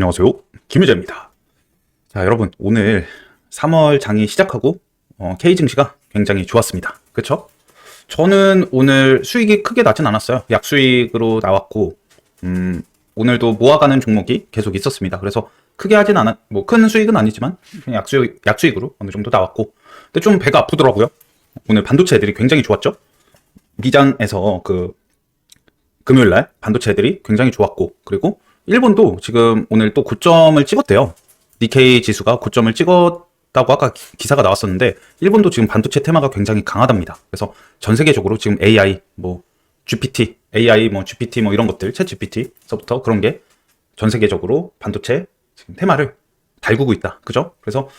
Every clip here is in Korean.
안녕하세요. 김유재입니다. 자, 여러분, 오늘 3월 장이 시작하고, 어, K 증시가 굉장히 좋았습니다. 그쵸? 저는 오늘 수익이 크게 나진 않았어요. 약수익으로 나왔고, 음, 오늘도 모아가는 종목이 계속 있었습니다. 그래서 크게 하진 않았, 뭐, 큰 수익은 아니지만, 약수익, 약수익으로 어느 정도 나왔고, 근데 좀 배가 아프더라고요. 오늘 반도체 애들이 굉장히 좋았죠? 미장에서 그, 금요일 날 반도체 애들이 굉장히 좋았고, 그리고 일본도 지금 오늘 또 고점을 찍었대요. 니케이 지수가 고점을 찍었다고 아까 기- 기사가 나왔었는데 일본도 지금 반도체 테마가 굉장히 강하답니다. 그래서 전 세계적으로 지금 AI 뭐 GPT, AI 뭐 GPT 뭐 이런 것들, 챗 GPT서부터 그런 게 전 세계적으로 반도체 지금 테마를 달구고 있다. 그죠? 그래서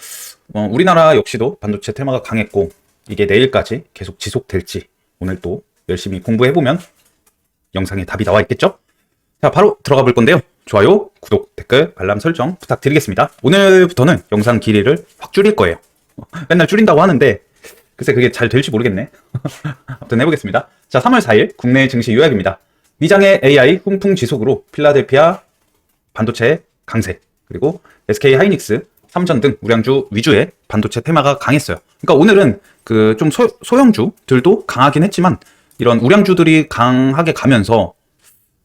어, 우리나라 역시도 반도체 테마가 강했고 이게 내일까지 계속 지속될지 오늘 또 열심히 공부해 보면 영상에 답이 나와 있겠죠? 자, 바로 들어가 볼 건데요. 좋아요, 구독, 댓글, 알람 설정 부탁드리겠습니다. 오늘부터는 영상 길이를 확 줄일 거예요. 맨날 줄인다고 하는데, 글쎄 그게 잘 될지 모르겠네. 아무튼 해보겠습니다. 자, 3월 4일 국내 증시 요약입니다. 미장의 AI 훈풍 지속으로 필라델피아 반도체 강세, 그리고 SK 하이닉스, 삼전 등 우량주 위주의 반도체 테마가 강했어요. 그러니까 오늘은 그 좀 소형주들도 강하긴 했지만 이런 우량주들이 강하게 가면서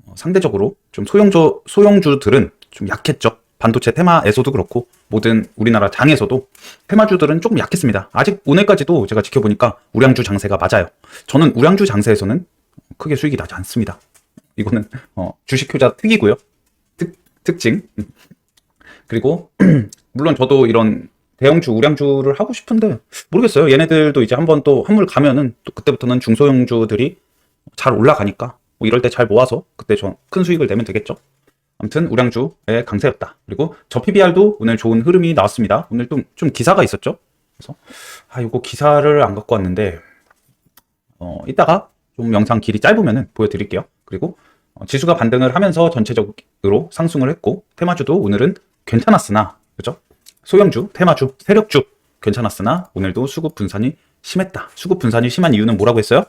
어, 상대적으로 좀 소형주 소형주들은 좀 약했죠. 반도체 테마에서도 그렇고 모든 우리나라 장에서도 테마주들은 조금 약했습니다. 아직 오늘까지도 제가 지켜보니까 우량주 장세가 맞아요. 저는 우량주 장세에서는 크게 수익이 나지 않습니다. 이거는 어, 주식 효자 특이고요. 특 특징. 음. 그리고 물론 저도 이런 대형주, 우량주를 하고 싶은데 모르겠어요. 얘네들도 이제 한번 또 한물 가면은 또 그때부터는 중소형주들이 잘 올라가니까 뭐 이럴 때 잘 모아서 그때 좀 큰 수익을 내면 되겠죠. 아무튼 우량주의 강세였다. 그리고 저 PBR도 오늘 좋은 흐름이 나왔습니다. 오늘 좀, 좀 기사가 있었죠. 그래서 아 이거 기사를 안 갖고 왔는데 어 이따가 좀 영상 길이 짧으면은 보여드릴게요. 그리고 어, 지수가 반등을 하면서 전체적으로 상승을 했고 테마주도 오늘은 괜찮았으나 그죠? 소형주, 테마주, 세력주 괜찮았으나 오늘도 수급 분산이 심했다. 수급 분산이 심한 이유는 뭐라고 했어요?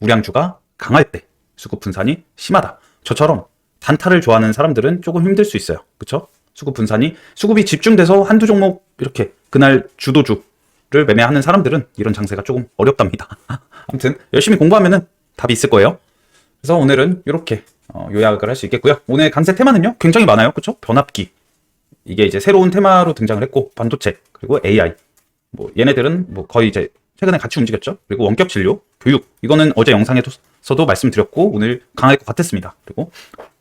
우량주가 강할 때 수급 분산이 심하다. 저처럼 단타를 좋아하는 사람들은 조금 힘들 수 있어요. 그쵸? 수급 분산이 수급이 집중돼서 한두 종목 이렇게 그날 주도주를 매매하는 사람들은 이런 장세가 조금 어렵답니다. 아무튼 열심히 공부하면은 답이 있을 거예요. 그래서 오늘은 이렇게 어, 요약을 할 수 있겠고요. 오늘 강세 테마는요 굉장히 많아요. 그쵸? 변압기 이게 이제 새로운 테마로 등장을 했고 반도체 그리고 AI 뭐 얘네들은 뭐 거의 이제 최근에 같이 움직였죠. 그리고 원격 진료, 교육 이거는 어제 영상에서도 말씀드렸고 오늘 강할 것 같았습니다. 그리고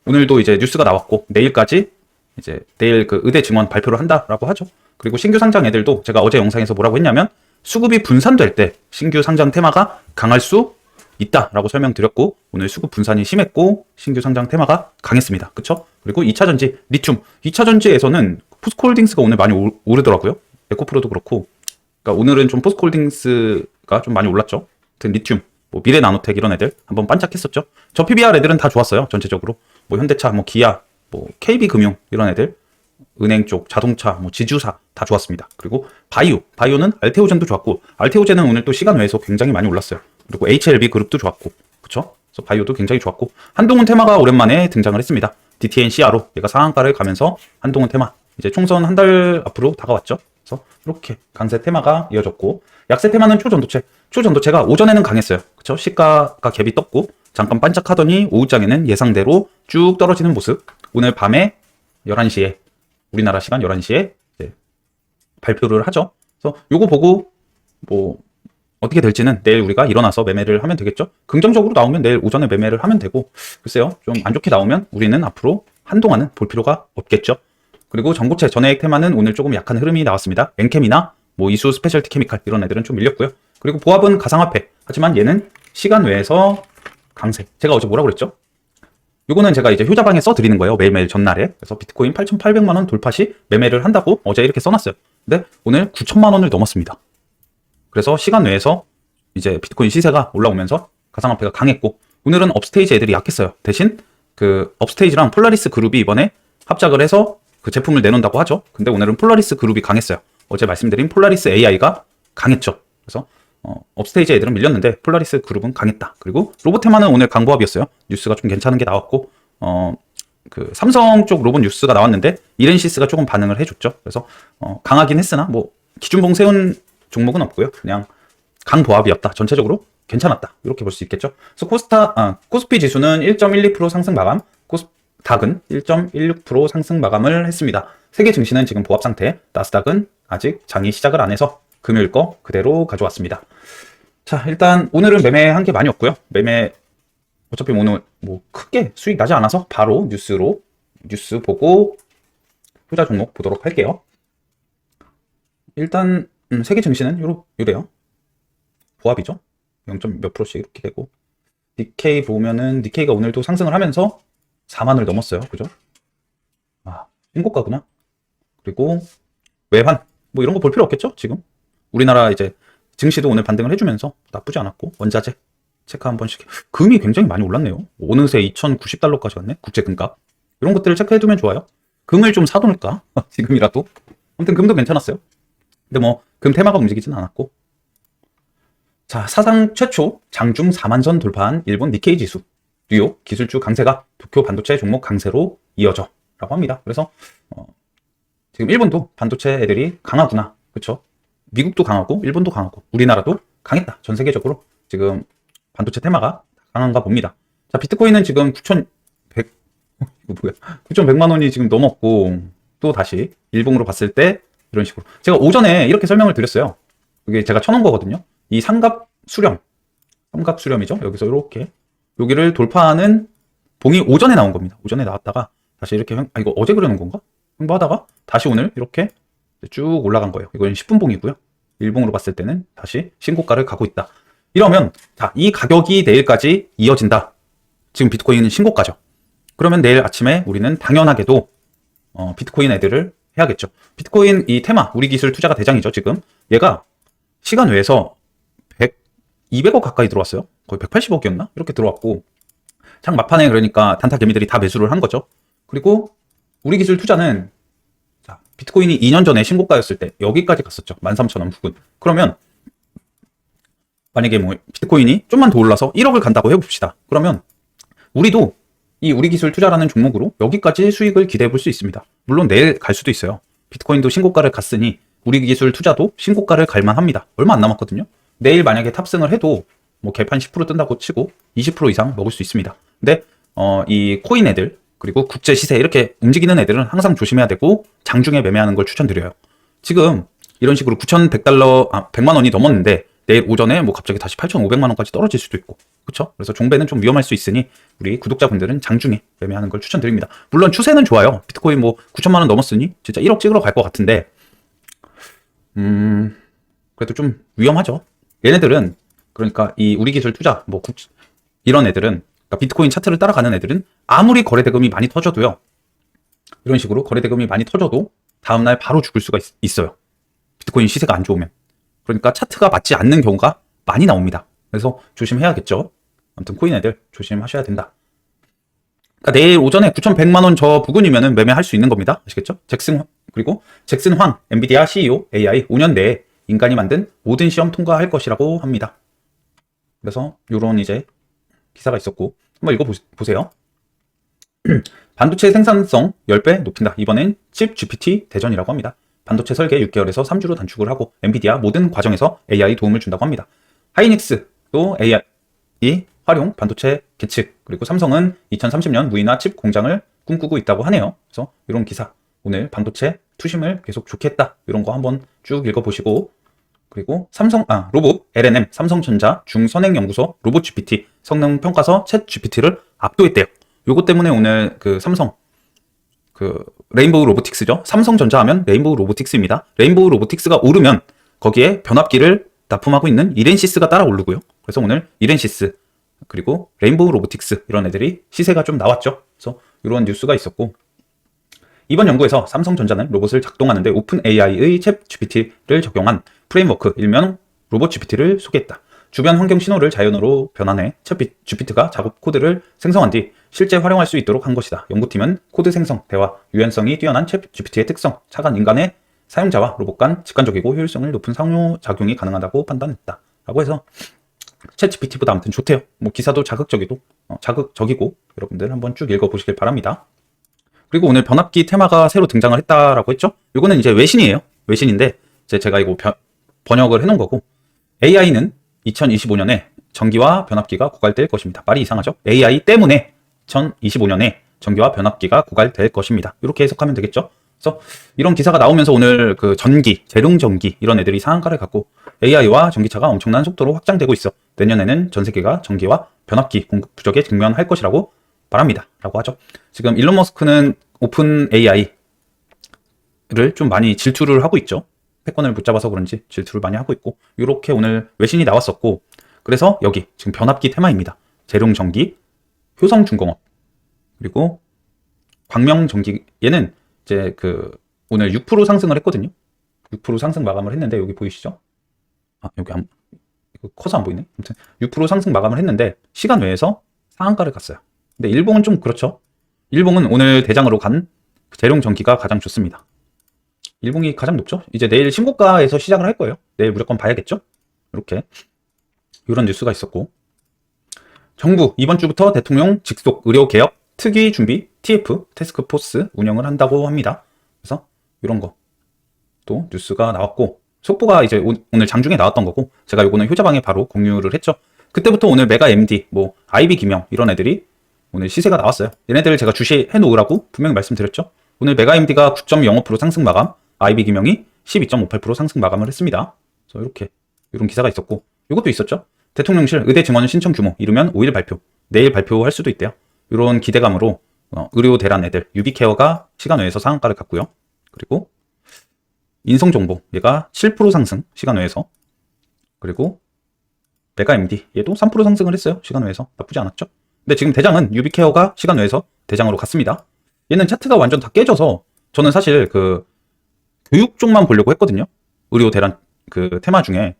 오늘도 이제 뉴스가 나왔고 내일까지 이제 내일 그 의대 증원 발표를 한다라고 하죠. 그리고 신규 상장 애들도 제가 어제 영상에서 뭐라고 했냐면 수급이 분산될 때 신규 상장 테마가 강할 수 있다라고 설명드렸고 오늘 수급 분산이 심했고 신규 상장 테마가 강했습니다. 그쵸? 그리고 2차 전지 리튬 2차 전지에서는 포스코홀딩스가 오늘 많이 오- 오르더라고요. 에코프로도 그렇고 그러니까 오늘은 좀 포스코홀딩스가 좀 많이 올랐죠. 하여튼 리튬 뭐 미래 나노텍 이런 애들 한번 반짝했었죠. 저 PBR 애들은 다 좋았어요. 전체적으로 뭐 현대차 뭐 기아 뭐 KB금융 이런 애들 은행 쪽, 자동차, 뭐 지주사 다 좋았습니다. 그리고 바이오, 바이오는 알테오젠도 좋았고 알테오젠은 오늘 또 시간 외에서 굉장히 많이 올랐어요. 그리고 HLB 그룹도 좋았고, 그쵸? 그래서 바이오도 굉장히 좋았고 한동훈 테마가 오랜만에 등장을 했습니다. DTN CR로 얘가 상한가를 가면서 한동훈 테마 이제 총선 한 달 앞으로 다가왔죠. 그래서 이렇게 강세 테마가 이어졌고 약세 테마는 초전도체, 초전도체가 오전에는 강했어요. 그쵸? 시가가 갭이 떴고 잠깐 반짝하더니 오후장에는 예상대로 쭉 떨어지는 모습. 오늘 밤에 11시에 우리나라 시간 11시에 이제 발표를 하죠. 그래서 요거 보고 뭐 어떻게 될지는 내일 우리가 일어나서 매매를 하면 되겠죠. 긍정적으로 나오면 내일 오전에 매매를 하면 되고 글쎄요. 좀 안 좋게 나오면 우리는 앞으로 한동안은 볼 필요가 없겠죠. 그리고 전고체 전해액 테마는 오늘 조금 약한 흐름이 나왔습니다. 엔캠이나 뭐 이수 스페셜티 케미칼 이런 애들은 좀 밀렸고요. 그리고 보합은 가상화폐. 하지만 얘는 시간 외에서 강세. 제가 어제 뭐라고 그랬죠? 요거는 제가 이제 효자방에 써드리는 거예요. 매일매일 전날에. 그래서 비트코인 8,800만 원 돌파 시 매매를 한다고 어제 이렇게 써놨어요. 근데 오늘 9천만 원을 넘었습니다. 그래서 시간 내에서 이제 비트코인 시세가 올라오면서 가상화폐가 강했고 오늘은 업스테이지 애들이 약했어요. 대신 그 업스테이지랑 폴라리스 그룹이 이번에 합작을 해서 그 제품을 내놓는다고 하죠. 근데 오늘은 폴라리스 그룹이 강했어요. 어제 말씀드린 폴라리스 AI가 강했죠. 그래서 어, 업스테이지 애들은 밀렸는데 폴라리스 그룹은 강했다. 그리고 로보테마는 오늘 강보합이었어요. 뉴스가 좀 괜찮은 게 나왔고 어, 그 삼성 쪽 로봇 뉴스가 나왔는데 이렌시스가 조금 반응을 해줬죠. 그래서 어, 강하긴 했으나 뭐 기준봉 세운 종목은 없고요. 그냥 강보합이었다. 전체적으로 괜찮았다. 이렇게 볼 수 있겠죠. 그래서 코스타 아, 코스피 지수는 1.12% 상승 마감, 닥은 1.16% 상승 마감을 했습니다. 세계 증시는 지금 보합 상태, 나스닥은 아직 장이 시작을 안 해서 금요일 거 그대로 가져왔습니다. 자, 일단 오늘은 매매한 게 많이 없고요. 매매 어차피 오늘 뭐 크게 수익 나지 않아서 바로 뉴스로 뉴스 보고 투자 종목 보도록 할게요. 일단 음, 세계 증시는 요러, 요래요. 보합이죠. 0. 몇 프로씩 이렇게 되고 니케이 보면은 니케이가 오늘도 상승을 하면서 4만을 넘었어요. 그죠? 아, 신고가구나. 그리고 외환 뭐 이런 거 볼 필요 없겠죠? 지금 우리나라 이제 증시도 오늘 반등을 해주면서 나쁘지 않았고 원자재 체크 한 번씩 금이 굉장히 많이 올랐네요. 어느새 2,090달러까지 갔네. 국제 금값 이런 것들을 체크해두면 좋아요. 금을 좀 사놓을까? 지금이라도. 아무튼 금도 괜찮았어요. 근데 뭐 금 테마가 움직이진 않았고. 자 사상 최초 장중 4만 선 돌파한 일본 니케이 지수 뉴욕 기술주 강세가 도쿄 반도체 종목 강세로 이어져 라고 합니다. 그래서 어, 지금 일본도 반도체 애들이 강하구나. 그렇죠? 미국도 강하고 일본도 강하고 우리나라도 강했다. 전 세계적으로 지금 반도체 테마가 강한가 봅니다. 자, 비트코인은 지금 9,100 이거 뭐야? 9,100만 원이 지금 넘었고 또 다시 일봉으로 봤을 때 이런 식으로 제가 오전에 이렇게 설명을 드렸어요. 이게 제가 쳐놓은 거거든요. 이 삼각 수렴, 삼각 수렴이죠. 여기서 이렇게 여기를 돌파하는 봉이 오전에 나온 겁니다. 오전에 나왔다가 다시 이렇게 횡- 아 이거 어제 그려놓은 건가? 횡보하다가 다시 오늘 이렇게 쭉 올라간 거예요. 이건 10분 봉이고요. 일봉으로 봤을 때는 다시 신고가를 가고 있다. 이러면 자, 이 가격이 내일까지 이어진다. 지금 비트코인은 신고가죠. 그러면 내일 아침에 우리는 당연하게도 어, 비트코인 애들을 해야겠죠. 비트코인 이 테마 우리 기술 투자가 대장이죠. 지금 얘가 시간 외에서 100, 200억 가까이 들어왔어요. 거의 180억이었나? 이렇게 들어왔고 장 막판에 그러니까 단타 개미들이 다 매수를 한 거죠. 그리고 우리 기술 투자는 자, 비트코인이 2년 전에 신고가였을 때 여기까지 갔었죠. 13,000원 부근. 그러면 만약에 뭐 비트코인이 좀만 더 올라서 1억을 간다고 해봅시다. 그러면 우리도 이 우리 기술 투자라는 종목으로 여기까지 수익을 기대해 볼 수 있습니다. 물론 내일 갈 수도 있어요. 비트코인도 신고가를 갔으니 우리 기술 투자도 신고가를 갈 만 합니다. 얼마 안 남았거든요. 내일 만약에 탑승을 해도 뭐 개판 10% 뜬다고 치고 20% 이상 먹을 수 있습니다. 근데 어, 이 코인 애들 그리고 국제 시세 이렇게 움직이는 애들은 항상 조심해야 되고 장중에 매매하는 걸 추천드려요. 지금 이런 식으로 9,100달러, 아, 100만 원이 넘었는데 내일 오전에 뭐 갑자기 다시 8,500만 원까지 떨어질 수도 있고. 그렇죠? 그래서 종배는 좀 위험할 수 있으니 우리 구독자분들은 장중에 매매하는 걸 추천드립니다. 물론 추세는 좋아요. 비트코인 뭐 9천만 원 넘었으니 진짜 1억 찍으러 갈 것 같은데 음, 그래도 좀 위험하죠. 얘네들은 그러니까 이 우리 기술 투자 뭐 국, 이런 애들은 그러니까 비트코인 차트를 따라가는 애들은 아무리 거래 대금이 많이 터져도요. 이런 식으로 거래 대금이 많이 터져도 다음 날 바로 죽을 수가 있, 어요 비트코인 시세가 안 좋으면. 그러니까 차트가 맞지 않는 경우가 많이 나옵니다. 그래서 조심해야겠죠. 아무튼 코인 애들 조심하셔야 된다. 그러니까 내일 오전에 9,100만 원 저 부근이면은 매매할 수 있는 겁니다. 아시겠죠? 잭슨 황- 그리고 잭슨 황 엔비디아 CEO AI 5년 내에 인간이 만든 모든 시험 통과할 것이라고 합니다. 그래서 요런 이제 기사가 있었고 한번 읽어 보세요. 반도체 생산성 10배 높인다. 이번엔 칩 GPT 대전이라고 합니다. 반도체 설계 6개월에서 3주로 단축을 하고 엔비디아 모든 과정에서 AI 도움을 준다고 합니다. 하이닉스도 AI 활용 반도체 계측 그리고 삼성은 2030년 무인화 칩 공장을 꿈꾸고 있다고 하네요. 그래서 이런 기사 오늘 반도체 투심을 계속 좋게 했다. 이런 거 한번 쭉 읽어보시고 그리고 삼성 아 로봇 LNM 삼성전자 중선행연구소 로봇 GPT 성능 평가서 챗 GPT를 압도했대요. 요거 때문에 오늘 그 삼성 그 레인보우 로보틱스죠. 삼성전자 하면 레인보우 로보틱스입니다. 레인보우 로보틱스가 오르면 거기에 변압기를 납품하고 있는 이렌시스가 따라 오르고요. 그래서 오늘 이렌시스 그리고 레인보우 로보틱스 이런 애들이 시세가 좀 나왔죠. 그래서 이런 뉴스가 있었고 이번 연구에서 삼성전자는 로봇을 작동하는데 오픈 AI의 챗 GPT를 적용한 프레임워크 일명 로봇 GPT를 소개했다. 주변 환경 신호를 자연어로 변환해 챗 GPT가 작업 코드를 생성한 뒤 실제 활용할 수 있도록 한 것이다. 연구팀은 코드 생성, 대화, 유연성이 뛰어난 챗 GPT의 특성, 차간 인간의 사용자와 로봇 간 직관적이고 효율성을 높은 상호작용이 가능하다고 판단했다. 라고 해서 챗 GPT보다 아무튼 좋대요. 뭐 기사도 자극적이고 어, 자극적이고 여러분들 한번 쭉 읽어보시길 바랍니다. 그리고 오늘 변압기 테마가 새로 등장을 했다라고 했죠? 이거는 이제 외신이에요. 외신인데 이제 제가 이거 변- 번역을 해놓은 거고 AI는 2025년에 전기와 변압기가 고갈될 것입니다. 말이 이상하죠? AI 때문에 2025년에 전기와 변압기가 고갈될 것입니다. 이렇게 해석하면 되겠죠? 그래서 이런 기사가 나오면서 오늘 그 전기, 재룡 전기 이런 애들이 상한가를 갖고 AI와 전기차가 엄청난 속도로 확장되고 있어. 내년에는 전 세계가 전기와 변압기 공급 부족에 직면할 것이라고 말합니다. 라고 하죠. 지금 일론 머스크는 오픈 AI를 좀 많이 질투를 하고 있죠. 패권을 붙잡아서 그런지 질투를 많이 하고 있고 이렇게 오늘 외신이 나왔었고 그래서 여기 지금 변압기 테마입니다. 재룡 전기, 효성 중공업 그리고 광명 전기 얘는 이제 그 오늘 6% 상승을 했거든요. 6% 상승 마감을 했는데 여기 보이시죠? 아 여기 안 커서 안 보이네. 아무튼 6% 상승 마감을 했는데 시간 외에서 상한가를 갔어요. 근데 일봉은 좀 그렇죠. 일봉은 오늘 대장으로 간 재룡 전기가 가장 좋습니다. 일봉이 가장 높죠. 이제 내일 신고가에서 시작을 할 거예요. 내일 무조건 봐야겠죠. 이렇게 이런 뉴스가 있었고 정부 이번 주부터 대통령 직속 의료 개혁 특위 준비 TF 테스크포스 운영을 한다고 합니다. 그래서 이런 거 또 뉴스가 나왔고 속보가 이제 오, 늘 장중에 나왔던 거고 제가 요거는 효자방에 바로 공유를 했죠. 그때부터 오늘 메가 MD 뭐 아이비 김영 이런 애들이 오늘 시세가 나왔어요. 얘네들 제가 주시해 놓으라고 분명히 말씀드렸죠. 오늘 메가 MD가 9.05% 상승 마감, 아이비 김영이 12.58% 상승 마감을 했습니다. 그래서 이렇게 이런 기사가 있었고 이것도 있었죠. 대통령실 의대 증원 신청 규모 이르면 5일 발표, 내일 발표할 수도 있대요. 이런 기대감으로 어, 의료 대란 애들 유비케어가 시간 외에서 상한가를 갔고요. 그리고 인성 정보 얘가 7% 상승 시간 외에서 그리고 메가 MD 얘도 3% 상승을 했어요. 시간 외에서 나쁘지 않았죠. 근데 지금 대장은 유비케어가 시간 외에서 대장으로 갔습니다. 얘는 차트가 완전 다 깨져서 저는 사실 그 교육 쪽만 보려고 했거든요. 의료 대란 그 테마 중에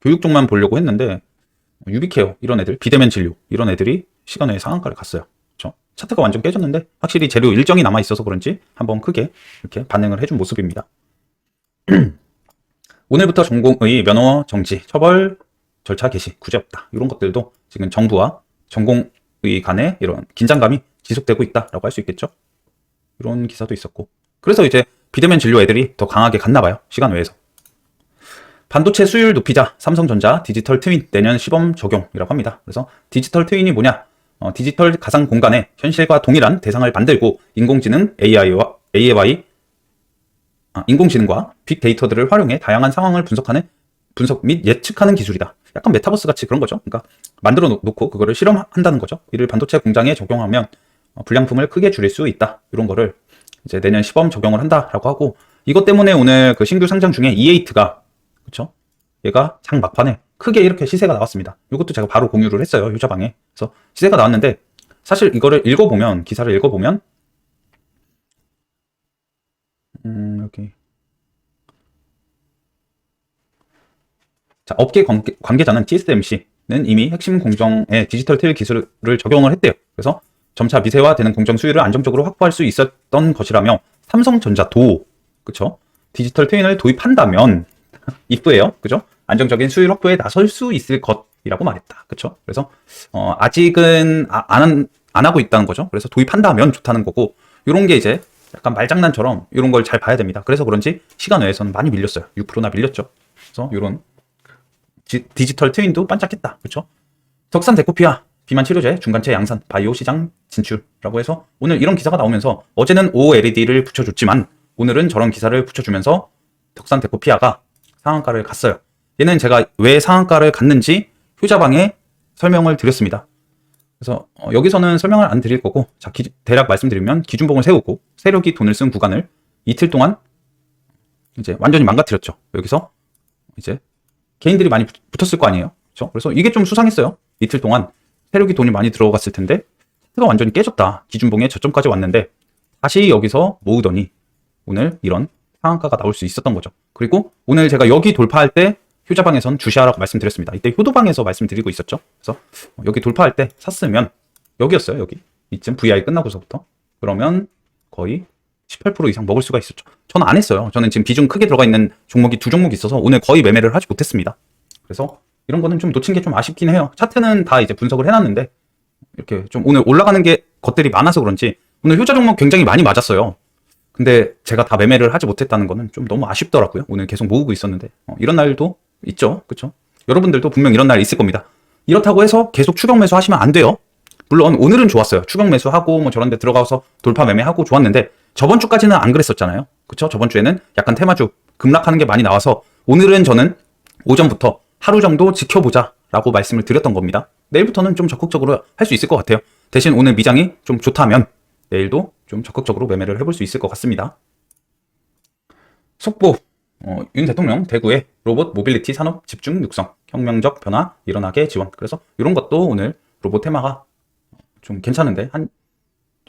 교육 쪽만 보려고 했는데 유비케어 이런 애들 비대면 진료 이런 애들이 시간 외에 상한가를 갔어요. 그렇죠? 차트가 완전 깨졌는데 확실히 재료 일정이 남아 있어서 그런지 한번 크게 이렇게 반응을 해준 모습입니다. 오늘부터 전공의 면허 정지, 처벌 절차 개시, 구제 없다. 이런 것들도 지금 정부와 전공의 간의 이런 긴장감이 지속되고 있다라고 할 수 있겠죠. 이런 기사도 있었고. 그래서 이제 비대면 진료 애들이 더 강하게 갔나 봐요. 시간 외에서. 반도체 수율 높이자 삼성전자 디지털 트윈 내년 시범 적용이라고 합니다. 그래서 디지털 트윈이 뭐냐? 어, 디지털 가상 공간에 현실과 동일한 대상을 만들고 인공지능 AI와 AI 아, 인공지능과 빅데이터들을 활용해 다양한 상황을 분석하는 분석 및 예측하는 기술이다. 약간 메타버스 같이 그런 거죠. 그러니까 만들어 놓- 놓고 그거를 실험한다는 거죠. 이를 반도체 공장에 적용하면 어, 불량품을 크게 줄일 수 있다. 이런 거를 이제 내년 시범 적용을 한다라고 하고 이것 때문에 오늘 그 신규 상장 중에 E8가 그렇죠? 얘가 장 막판에 크게 이렇게 시세가 나왔습니다. 이것도 제가 바로 공유를 했어요. 효자방에. 그래서 시세가 나왔는데 사실 이거를 읽어보면 기사를 읽어보면 음, 여기 자, 업계 관계, 관계자는 TSMC는 이미 핵심 공정에 디지털 트일 기술을 적용을 했대요. 그래서 점차 미세화되는 공정 수율을 안정적으로 확보할 수 있었던 것이라며 삼성전자도 그쵸? 디지털 트윈을 도입한다면 이쁘예요. 그죠? 안정적인 수율 확보에 나설 수 있을 것이라고 말했다. 그쵸? 그래서 어, 아직은 아, 안, 안 하고 있다는 거죠. 그래서 도입한다면 좋다는 거고 이런 게 이제 약간 말장난처럼 이런 걸 잘 봐야 됩니다. 그래서 그런지 시간 외에서는 많이 밀렸어요. 6%나 밀렸죠. 그래서 이런 지- 디지털 트윈도 반짝했다. 그렇죠? 덕산 데코피아 비만 치료제 중간체 양산 바이오 시장 진출라고 해서 오늘 이런 기사가 나오면서 어제는 OLED를 붙여줬지만 오늘은 저런 기사를 붙여주면서 덕산 데코피아가 상한가를 갔어요. 얘는 제가 왜 상한가를 갔는지 효자방에 설명을 드렸습니다. 그래서 어, 여기서는 설명을 안 드릴 거고 자 기- 대략 말씀드리면 기준봉을 세우고 세력이 돈을 쓴 구간을 이틀 동안 이제 완전히 망가뜨렸죠. 여기서 이제 개인들이 많이 붙- 붙었을 거 아니에요. 그렇죠? 그래서 이게 좀 수상했어요. 이틀 동안 세력이 돈이 많이 들어갔을 텐데 차트가 완전히 깨졌다. 기준봉에 저점까지 왔는데 다시 여기서 모으더니 오늘 이런 상한가가 나올 수 있었던 거죠. 그리고 오늘 제가 여기 돌파할 때 효자방에선 주시하라고 말씀드렸습니다. 이때 효도방에서 말씀드리고 있었죠. 그래서 어, 여기 돌파할 때 샀으면 여기였어요. 여기 이쯤 VI 끝나고서부터 그러면 거의 18% 이상 먹을 수가 있었죠. 저는 안 했어요. 저는 지금 비중 크게 들어가 있는 종목이 두 종목 있어서 오늘 거의 매매를 하지 못했습니다. 그래서 이런 거는 좀 놓친 게 좀 아쉽긴 해요. 차트는 다 이제 분석을 해놨는데 이렇게 좀 오늘 올라가는 게 것들이 많아서 그런지 오늘 효자 종목 굉장히 많이 맞았어요. 근데 제가 다 매매를 하지 못했다는 거는 좀 너무 아쉽더라고요. 오늘 계속 모으고 있었는데 어, 이런 날도 있죠, 그렇죠? 여러분들도 분명 이런 날 있을 겁니다. 이렇다고 해서 계속 추격 매수 하시면 안 돼요. 물론 오늘은 좋았어요. 추격 매수하고 뭐 저런 데 들어가서 돌파 매매하고 좋았는데 저번 주까지는 안 그랬었잖아요. 그쵸? 저번 주에는 약간 테마주 급락하는 게 많이 나와서 오늘은 저는 오전부터 하루 정도 지켜보자 라고 말씀을 드렸던 겁니다. 내일부터는 좀 적극적으로 할 수 있을 것 같아요. 대신 오늘 미장이 좀 좋다면 내일도 좀 적극적으로 매매를 해볼 수 있을 것 같습니다. 속보 어, 윤 대통령 대구의 로봇 모빌리티 산업 집중 육성 혁명적 변화 일어나게 지원 그래서 이런 것도 오늘 로봇 테마가 좀 괜찮은데 한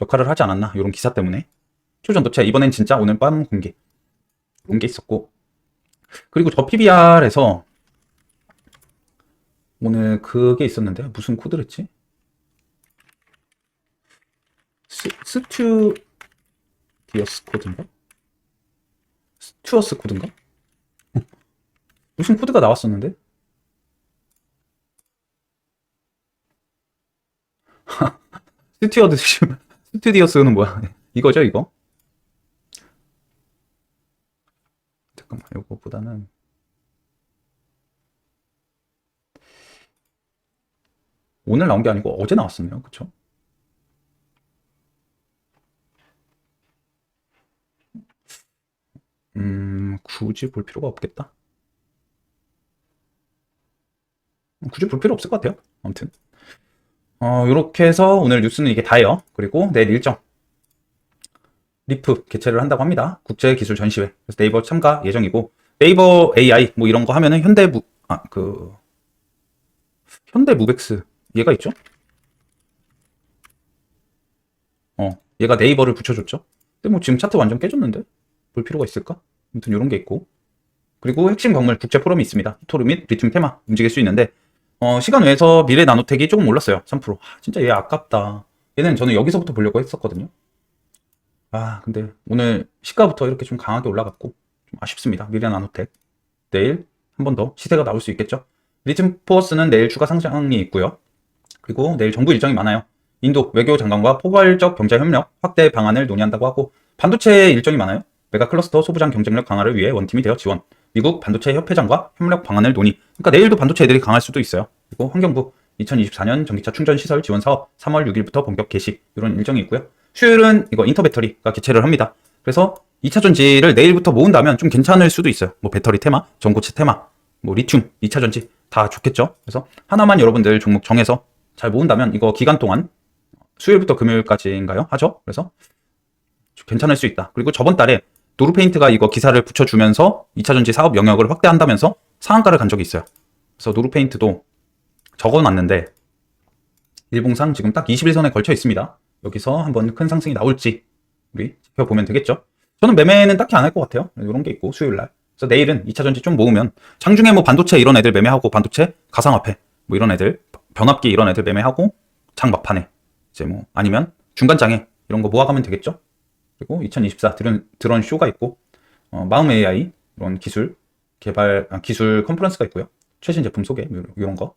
역할을 하지 않았나 이런 기사 때문에 초전도체 이번엔 진짜 오늘 밤 공개 게 있었고 그리고 저 PBR에서 오늘 그게 있었는데 무슨 코드랬지? 스, 스튜 디어스 코드인가? 스튜어스 코드인가? 무슨 코드가 나왔었는데? 스튜어드 스튜디오스는 뭐야? 이거죠, 이거? 잠깐만, 이거보다는 오늘 나온 게 아니고 어제 나왔었네요, 그쵸? 음, 굳이 볼 필요가 없겠다. 굳이 볼 필요 없을 것 같아요. 아무튼. 어, 이렇게 해서 오늘 뉴스는 이게 다예요. 그리고 내일 일정. 리프 개최를 한다고 합니다. 국제 기술 전시회. 그래서 네이버 참가 예정이고, 네이버 AI 뭐 이런 거 하면은 현대무, 아, 그, 현대무백스. 얘가 있죠? 어, 얘가 네이버를 붙여줬죠? 근데 뭐 지금 차트 완전 깨졌는데? 볼 필요가 있을까? 아무튼 이런 게 있고. 그리고 핵심 광물 국제 포럼이 있습니다. 토르 및 리튬 테마 움직일 수 있는데, 어, 시간 외에서 미래 나노텍이 조금 올랐어요. 3%. 아, 진짜 얘 아깝다. 얘는 저는 여기서부터 보려고 했었거든요. 아, 근데 오늘 시가부터 이렇게 좀 강하게 올라갔고, 좀 아쉽습니다. 미래 나노텍. 내일 한 번 더 시세가 나올 수 있겠죠? 리튬 포어스는 내일 추가 상장이 있고요. 그리고 내일 정부 일정이 많아요. 인도 외교 장관과 포괄적 경제 협력 확대 방안을 논의한다고 하고, 반도체 일정이 많아요. 메가 클러스터 소부장 경쟁력 강화를 위해 원팀이 되어 지원. 미국 반도체 협회장과 협력 방안을 논의. 그러니까 내일도 반도체 애들이 강할 수도 있어요. 그리고 환경부 2024년 전기차 충전 시설 지원 사업 3월 6일부터 본격 개시 이런 일정이 있고요. 수요일은 이거 인터 배터리가 개최를 합니다. 그래서 2차 전지를 내일부터 모은다면 좀 괜찮을 수도 있어요. 뭐 배터리 테마, 전고체 테마, 뭐 리튬, 2차 전지 다 좋겠죠. 그래서 하나만 여러분들 종목 정해서 잘 모은다면 이거 기간 동안 수요일부터 금요일까지인가요? 하죠. 그래서 괜찮을 수 있다. 그리고 저번 달에 노루페인트가 이거 기사를 붙여주면서 2차 전지 사업 영역을 확대한다면서 상한가를 간 적이 있어요. 그래서 노루페인트도 적어놨는데 일봉상 지금 딱 21선에 걸쳐 있습니다. 여기서 한번 큰 상승이 나올지 우리 지켜보면 되겠죠. 저는 매매는 딱히 안 할 것 같아요. 이런 게 있고 수요일 날. 그래서 내일은 2차 전지 좀 모으면 장중에 뭐 반도체 이런 애들 매매하고 반도체 가상화폐 뭐 이런 애들 변압기 이런 애들 매매하고 장 막판에 이제 뭐 아니면 중간장에 이런 거 모아가면 되겠죠. 그리고 2024 드론, 드론 쇼가 있고 어, 마음 AI 이런 기술 개발 아, 기술 컨퍼런스가 있고요. 최신 제품 소개 이런 거.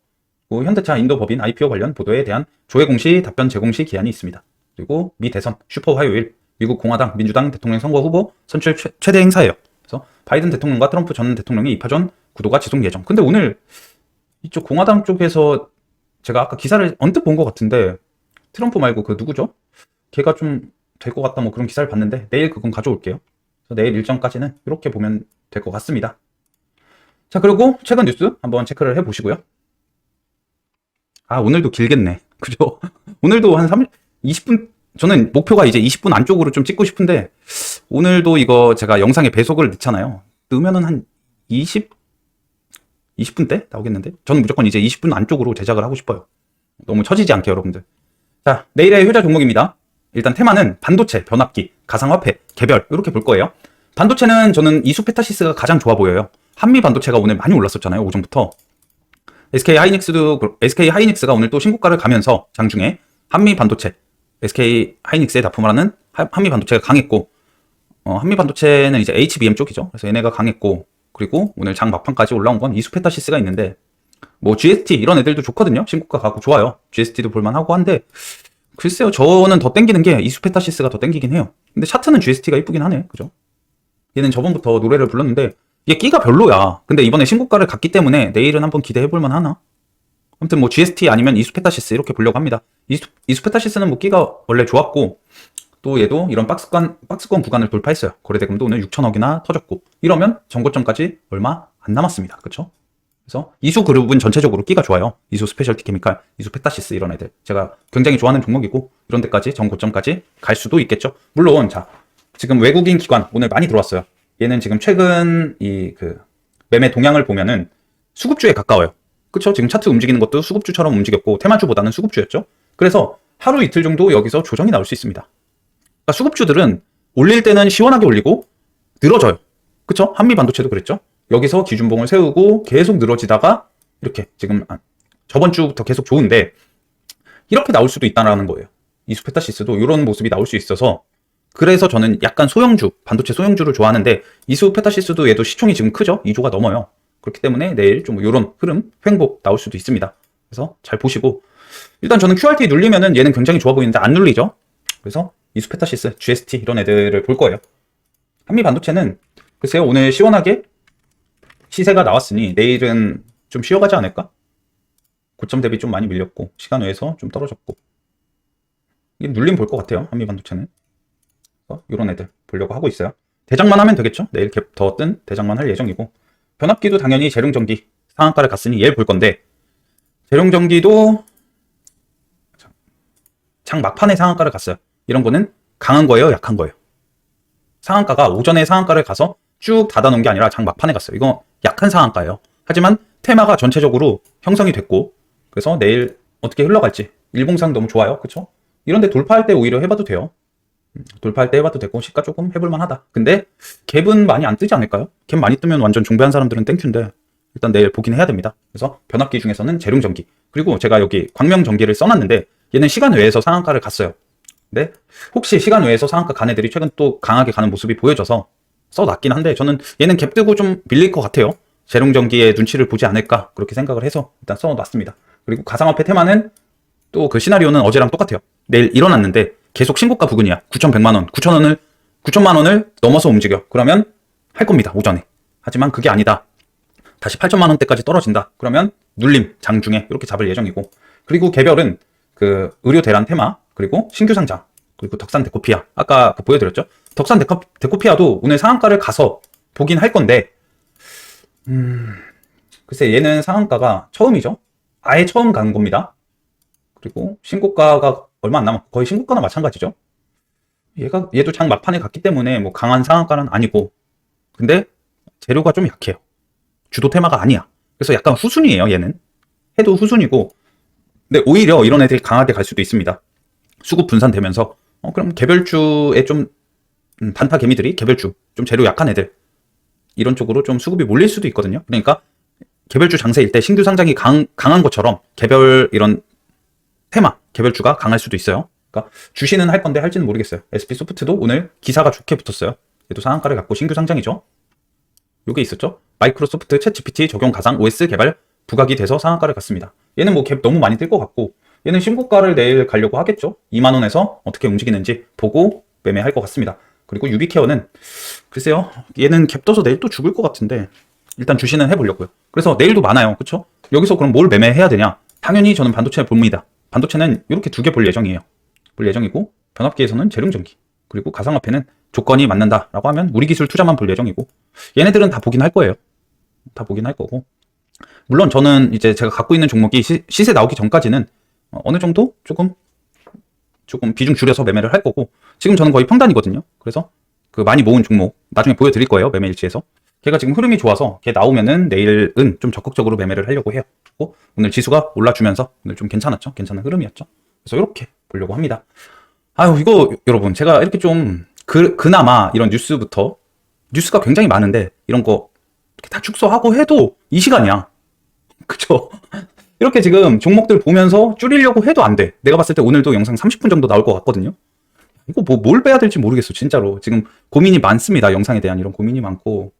현대차 인도 법인 IPO 관련 보도에 대한 조회 공시 답변 제공 시 기한이 있습니다. 그리고 미 대선 슈퍼 화요일 미국 공화당 민주당 대통령 선거 후보 선출 최, 최대 행사예요. 그래서 바이든 대통령과 트럼프 전 대통령의 입하 전 구도가 지속 예정. 근데 오늘 이쪽 공화당 쪽에서 제가 아까 기사를 언뜻 본 것 같은데 트럼프 말고 그 누구죠? 걔가 좀 될 것 같다 뭐 그런 기사를 봤는데 내일 그건 가져올게요. 그래서 내일 일정까지는 이렇게 보면 될 것 같습니다. 자 그리고 최근 뉴스 한번 체크를 해보시고요. 아 오늘도 길겠네. 그죠? 오늘도 한 3, 20분 저는 목표가 이제 20분 안쪽으로 좀 찍고 싶은데 오늘도 이거 제가 영상에 배속을 넣잖아요. 넣으면은 한 20, 20분대 나오겠는데? 저는 무조건 이제 20분 안쪽으로 제작을 하고 싶어요. 너무 처지지 않게 여러분들. 자, 내일의 효자 종목입니다. 일단 테마는 반도체, 변압기, 가상화폐, 개별 이렇게 볼 거예요. 반도체는 저는 이수페타시스가 가장 좋아 보여요. 한미 반도체가 오늘 많이 올랐었잖아요. 오전부터. SK 하이닉스도 SK 하이닉스가 오늘 또 신고가를 가면서 장중에 한미 반도체, SK 하이닉스에 납품을 하는 한미 반도체가 강했고 어, 한미 반도체는 이제 HBM 쪽이죠. 그래서 얘네가 강했고 그리고 오늘 장 막판까지 올라온 건 이수페타시스가 있는데 뭐 GST 이런 애들도 좋거든요. 신고가 가고 좋아요. GST도 볼만하고 한데 글쎄요, 저는 더 땡기는 게 이수페타시스가 더 땡기긴 해요. 근데 차트는 GST가 이쁘긴 하네, 그죠? 얘는 저번부터 노래를 불렀는데 이게 끼가 별로야. 근데 이번에 신고가를 갔기 때문에 내일은 한번 기대해볼만 하나? 아무튼 뭐 GST 아니면 이수페타시스 이렇게 보려고 합니다. 이수, 이수페타시스는 뭐 끼가 원래 좋았고 또 얘도 이런 박스권, 박스권 구간을 돌파했어요. 거래대금도 오늘 6천억이나 터졌고 이러면 정고점까지 얼마 안 남았습니다. 그쵸? 그래서 이수 그룹은 전체적으로 끼가 좋아요. 이수 스페셜티 케미칼, 이수 페타시스 이런 애들. 제가 굉장히 좋아하는 종목이고 이런 데까지 전고점까지 갈 수도 있겠죠. 물론 자 지금 외국인 기관 오늘 많이 들어왔어요. 얘는 지금 최근 이 그 매매 동향을 보면은 수급주에 가까워요. 그쵸? 지금 차트 움직이는 것도 수급주처럼 움직였고 테마주보다는 수급주였죠. 그래서 하루 이틀 정도 여기서 조정이 나올 수 있습니다. 그러니까 수급주들은 올릴 때는 시원하게 올리고 늘어져요. 그쵸? 한미 반도체도 그랬죠. 여기서 기준봉을 세우고 계속 늘어지다가 이렇게 지금 아, 저번 주부터 계속 좋은데 이렇게 나올 수도 있다라는 거예요. 이수페타시스도 이런 모습이 나올 수 있어서 그래서 저는 약간 소형주, 반도체 소형주를 좋아하는데 이수 페타시스도 얘도 시총이 지금 크죠? 2조가 넘어요. 그렇기 때문에 내일 좀 이런 흐름, 횡복 나올 수도 있습니다. 그래서 잘 보시고 일단 저는 QRT 눌리면은 얘는 굉장히 좋아 보이는데 안 눌리죠? 그래서 이수 페타시스, GST 이런 애들을 볼 거예요. 한미 반도체는 글쎄요 오늘 시원하게 시세가 나왔으니 내일은 좀 쉬어가지 않을까? 고점 대비 좀 많이 밀렸고 시간 외에서 좀 떨어졌고 이게 눌림 볼 것 같아요 한미 반도체는 이런 애들 보려고 하고 있어요 대장만 하면 되겠죠 내일 갭 더 뜬 대장만 할 예정이고 변압기도 당연히 재룡전기 상한가를 갔으니 얘를 볼 건데 재룡전기도 장 막판에 상한가를 갔어요 이런 거는 강한 거예요 약한 거예요 상한가가 오전에 상한가를 가서 쭉 닫아놓은 게 아니라 장 막판에 갔어요. 이거 약한 상한가예요. 하지만 테마가 전체적으로 형성이 됐고 그래서 내일 어떻게 흘러갈지 일봉상 너무 좋아요. 그쵸? 이런데 돌파할 때 오히려 해봐도 돼요. 음, 돌파할 때 해봐도 되고 시가 조금 해볼만 하다. 근데 갭은 많이 안 뜨지 않을까요? 갭 많이 뜨면 완전 종배한 사람들은 땡큐인데 일단 내일 보긴 해야 됩니다. 그래서 변압기 중에서는 재룡전기 그리고 제가 여기 광명전기를 써놨는데 얘는 시간 외에서 상한가를 갔어요. 근데 혹시 시간 외에서 상한가 간 애들이 최근 또 강하게 가는 모습이 보여져서 써놨긴 한데 저는 얘는 갭 뜨고 좀 밀릴 것 같아요. 재롱전기의 눈치를 보지 않을까 그렇게 생각을 해서 일단 써놨습니다. 그리고 가상화폐 테마는 또 그 시나리오는 어제랑 똑같아요. 내일 일어났는데 계속 신고가 부근이야. 9,100만 원, 9,000원을 9천만 원을 넘어서 움직여. 그러면 할 겁니다. 오전에. 하지만 그게 아니다. 다시 8천만 원대까지 떨어진다. 그러면 눌림 장중에 이렇게 잡을 예정이고. 그리고 개별은 그 의료 대란 테마 그리고 신규 상장 그리고 덕산 데코피아 아까 그 보여드렸죠. 덕산 데코, 데코피아도 오늘 상한가를 가서 보긴 할 건데 음 글쎄 얘는 상한가가 처음이죠. 아예 처음 간 겁니다. 그리고 신고가가 얼마 안 남았고 거의 신고가나 마찬가지죠. 얘가 얘도 장 막판에 갔기 때문에 뭐 강한 상한가는 아니고 근데 재료가 좀 약해요. 주도 테마가 아니야. 그래서 약간 후순이에요 얘는. 해도 후순이고 근데 오히려 이런 애들이 강하게 갈 수도 있습니다. 수급 분산되면서 어 그럼 개별주에 좀 음, 단타 개미들이 개별주 좀 재료 약한 애들 이런 쪽으로 좀 수급이 몰릴 수도 있거든요. 그러니까 개별주 장세일 때 신규 상장이 강, 강한 것처럼 개별 이런 테마 개별주가 강할 수도 있어요. 그러니까 주시는 할 건데 할지는 모르겠어요. SP 소프트도 오늘 기사가 좋게 붙었어요. 얘도 상한가를 갖고 신규 상장이죠. 요게 있었죠. 마이크로소프트 챗 GPT 적용 가상 OS 개발 부각이 돼서 상한가를 갔습니다. 얘는 뭐 갭 너무 많이 뜰 것 같고 얘는 신고가를 내일 가려고 하겠죠. 2만 원에서 어떻게 움직이는지 보고 매매할 것 같습니다. 그리고 유비케어는 글쎄요. 얘는 갭 떠서 내일 또 죽을 것 같은데 일단 주시는 해보려고요. 그래서 내일도 많아요. 그쵸? 여기서 그럼 뭘 매매해야 되냐? 당연히 저는 반도체 봅니다. 반도체는 이렇게 두 개 볼 예정이에요. 볼 예정이고 변압기에서는 재룡전기 그리고 가상화폐는 조건이 맞는다라고 하면 우리 기술 투자만 볼 예정이고 얘네들은 다 보긴 할 거예요. 다 보긴 할 거고 물론 저는 이제 제가 갖고 있는 종목이 시, 세 나오기 전까지는 어느 정도 조금 조금 비중 줄여서 매매를 할 거고 지금 저는 거의 평단이거든요. 그래서 그 많이 모은 종목 나중에 보여드릴 거예요. 매매 일지에서. 걔가 지금 흐름이 좋아서 걔 나오면은 내일은 좀 적극적으로 매매를 하려고 해요. 오늘 지수가 올라주면서 오늘 좀 괜찮았죠? 괜찮은 흐름이었죠? 그래서 이렇게 보려고 합니다. 아유 이거 여러분 제가 이렇게 좀 그, 그나마 이런 뉴스부터 뉴스가 굉장히 많은데 이런 거 다 축소하고 해도 이 시간이야. 그쵸? 이렇게 지금 종목들 보면서 줄이려고 해도 안 돼. 내가 봤을 때 오늘도 영상 30분 정도 나올 것 같거든요. 이거 뭐 뭘 빼야 될지 모르겠어, 진짜로. 지금 고민이 많습니다. 영상에 대한 이런 고민이 많고.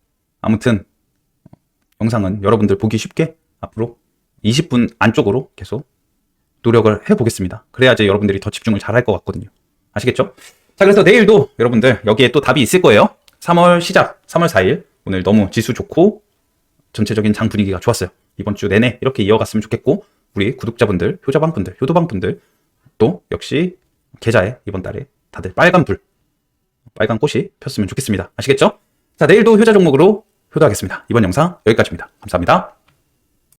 아무튼 영상은 여러분들 보기 쉽게 앞으로 20분 안쪽으로 계속 노력을 해보겠습니다. 그래야지 여러분들이 더 집중을 잘 할 것 같거든요. 아시겠죠? 자, 그래서 내일도 여러분들 여기에 또 답이 있을 거예요. 3월 시작, 3월 4일. 오늘 너무 지수 좋고 전체적인 장 분위기가 좋았어요. 이번 주 내내 이렇게 이어갔으면 좋겠고 우리 구독자분들, 효자방분들, 효도방분들 또 역시 계좌에 이번 달에 다들 빨간 불, 빨간 꽃이 폈으면 좋겠습니다. 아시겠죠? 자, 내일도 효자 종목으로 효도하겠습니다. 이번 영상 여기까지입니다. 감사합니다.